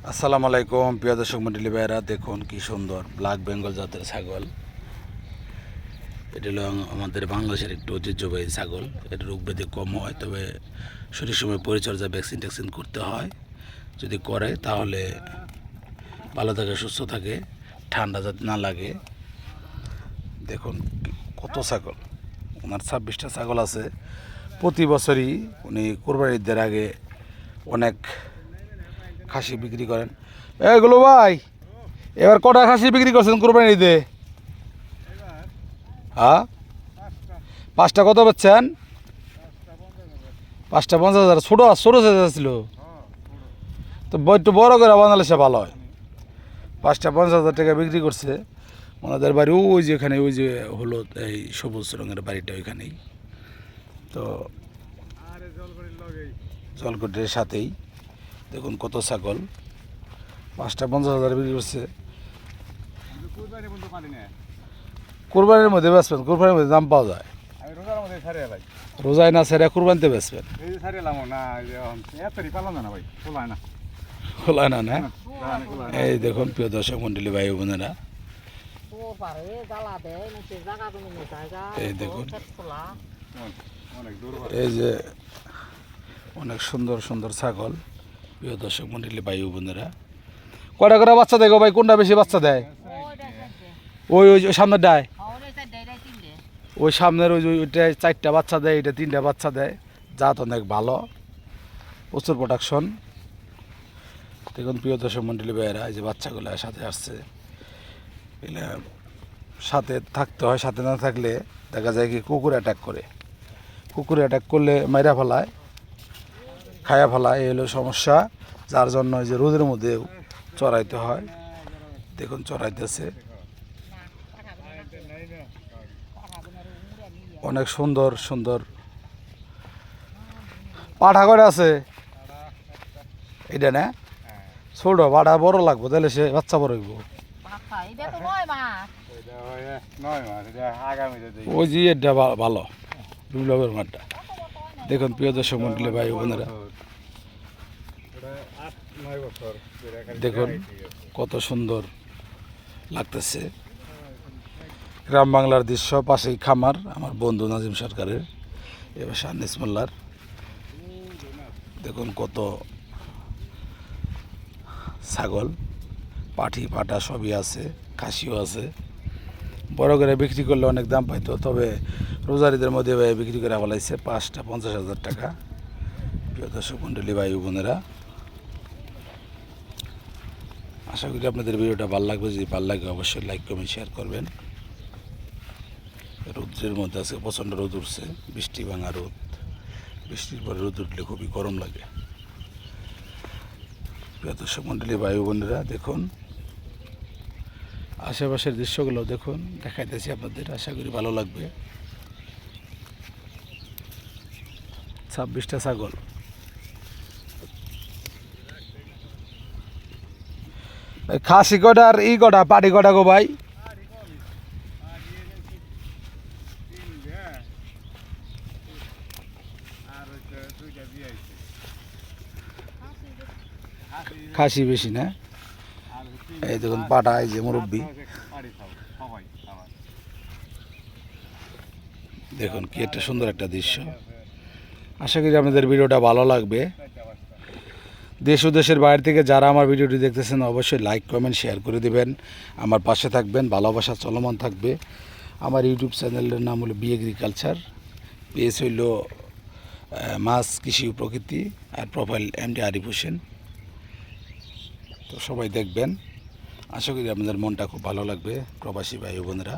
আসসালামু আলাইকুম, প্রিয় দর্শক মন্ডলী ভাইরা দেখুন কি সুন্দর ব্ল্যাক বেঙ্গল জাতের ছাগল। এটা হলো আমাদের বাংলাদেশের একটু ঐতিহ্যবাহী ছাগল। এটা রোগ ব্যাধি কম হয়, তবে সঠিক সময় পরিচর্যা ভ্যাকসিন ট্যাকসিন করতে হয়। যদি করে, তাহলে ভালো থাকে, সুস্থ থাকে, ঠান্ডা যাতে না লাগে। দেখুন কত ছাগল। ওনার ছাব্বিশটা ছাগল আছে। প্রতি বছরই উনি কোরবানির আগে অনেক খাসি বিক্রি করেন। এগুলো ভাই এবার কটা খাসি বিক্রি করছেন কোরবানি ঈদে? হ্যাঁ? পাঁচটা কত পাচ্ছেন পাঁচটা পঞ্চাশ হাজার ছোটো ছোটো সাইজ ছিল। তো একটু বড় করে বানালে সে ভালো হয়। পাঁচটা পঞ্চাশ হাজার টাকা বিক্রি করছে। ওনাদের বাড়ি ওই যে এখানে ওই যে হলুদ এই সবুজ রঙের বাড়িটা ওইখানেই। তো জলকটের সাথেই। দেখুন কত ছাগল। পাঁচটা পঞ্চাশ হাজার বিক্রি করছে। কোরবানির মধ্যে বেচবেন, কোরবানির মধ্যে দাম পাওয়া যায়। রোজায় না সেরা কোরবানিতে বেচবেন। লাম না না? এই দেখুন, প্রিয় দর্শক মন্ডলী, ভাই বোনেরা। এই দেখুন। এই যে অনেক সুন্দর সুন্দর ছাগল। প্রিয় দর্শক মন্ডলী, ভাই বোনেরা। কয়টা করে বাচ্চা দেয় গো ভাই? কোনটা বেশি বাচ্চা দেয়? ওই ওই সামনের ডায়। ওই সামনের ওই যে ওইটায় চারটা বাচ্চা দেয়, এটা তিনটা বাচ্চা দেয়। জাত অনেক ভালো। প্রচুর প্রোডাকশন দেখুন প্রিয় দর্শক মন্ডলী ভাইয়েরা, এই যে বাচ্চাগুলো সাথে আসছে। এগুলা সাথে থাকতে হয়, সাথে না থাকলে দেখা যায় কি কুকুর অ্যাটাক করে। কুকুর অ্যাটাক করলে মাইরা ফেলায়। খায়া ফেলায় এই হলো সমস্যা যার জন্য যে রোদের মধ্যে চড়াইতে হয়। দেখুন চড়াইতেছে। অনেক সুন্দর সুন্দর। পাঠা করে আছে? এটা না? ছোট পাঠা বড় লাগবো তাহলে সে বাচ্চা বড় হইব। ওই যে এটা ভালো। বিপ্লবের মাঠটা। দেখুন, প্রিয় দর্শক মন্ডলী, ভাই বোনেরা। দেখুন। কত সুন্দর লাগতেছে। গ্রাম বাংলার দৃশ্য, পাশেই খামার, আমার বন্ধু নাজিম সরকারের, এবার শাহানিস মোল্লার দেখুন, কত ছাগল, পাঠি, পাটা সবই আছে, খাসিও আছে। বড় করে বিক্রি করলে অনেক দাম পাইতো, তবে রোজারিদের মধ্যে ভাই বিক্রি করে ফেলাইছে পাঁচটা, পঞ্চাশ হাজার টাকা। প্রিয় দর্শক মণ্ডলী, ভাই বোনেরা, আশা করি আপনাদের ভিডিওটা ভালো লাগবে। যদি ভালো লাগে, অবশ্যই লাইক কমেন্ট শেয়ার করবেন। রৌদ্রের মধ্যে আছে প্রচণ্ড রোদ উঠছে, বৃষ্টি ভাঙা রোদ। বৃষ্টির পরে রোদ উঠলে খুবই গরম লাগে। প্রিয় দর্শক মণ্ডলী, ভাই বোনেরা, দেখুন, আশেপাশের দৃশ্যগুলো দেখুন, দেখাইতেছি আপনাদের। আশা করি ভালো লাগবে। ছাব্বিশটা ছাগল। খাসি আর ই কটা পাটি কটা গো ভাই। খাসি বেশি না? এই দেখুন পাটা, এই যে মুরব্বী। দেখুন কি একটা সুন্দর একটা দৃশ্য। আশা করি আপনাদের ভিডিওটা ভালো লাগবে। দেশ ও দেশের বাইরে থেকে যারা আমার ভিডিওটি দেখতেছেন, অবশ্যই লাইক কমেন্ট শেয়ার করে দিবেন। আমার পাশে থাকবেন, ভালোবাসা চলমান থাকবে। আমার ইউটিউব চ্যানেলের নাম হলো বি এগ্রিকালচার পেজ হইল মাছ, কৃষি প্রকৃতি আর profile M D Arif Hossain তো সবাই দেখবেন। আশা করি আপনাদের মনটা খুব ভালো লাগবে, প্রবাসী ভাই বোনেরা।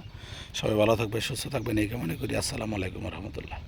সবাই ভালো থাকবে সুস্থ থাকবেন, এই কামনা করি। আসসালামু আলাইকুম রহমতুল্লাহ।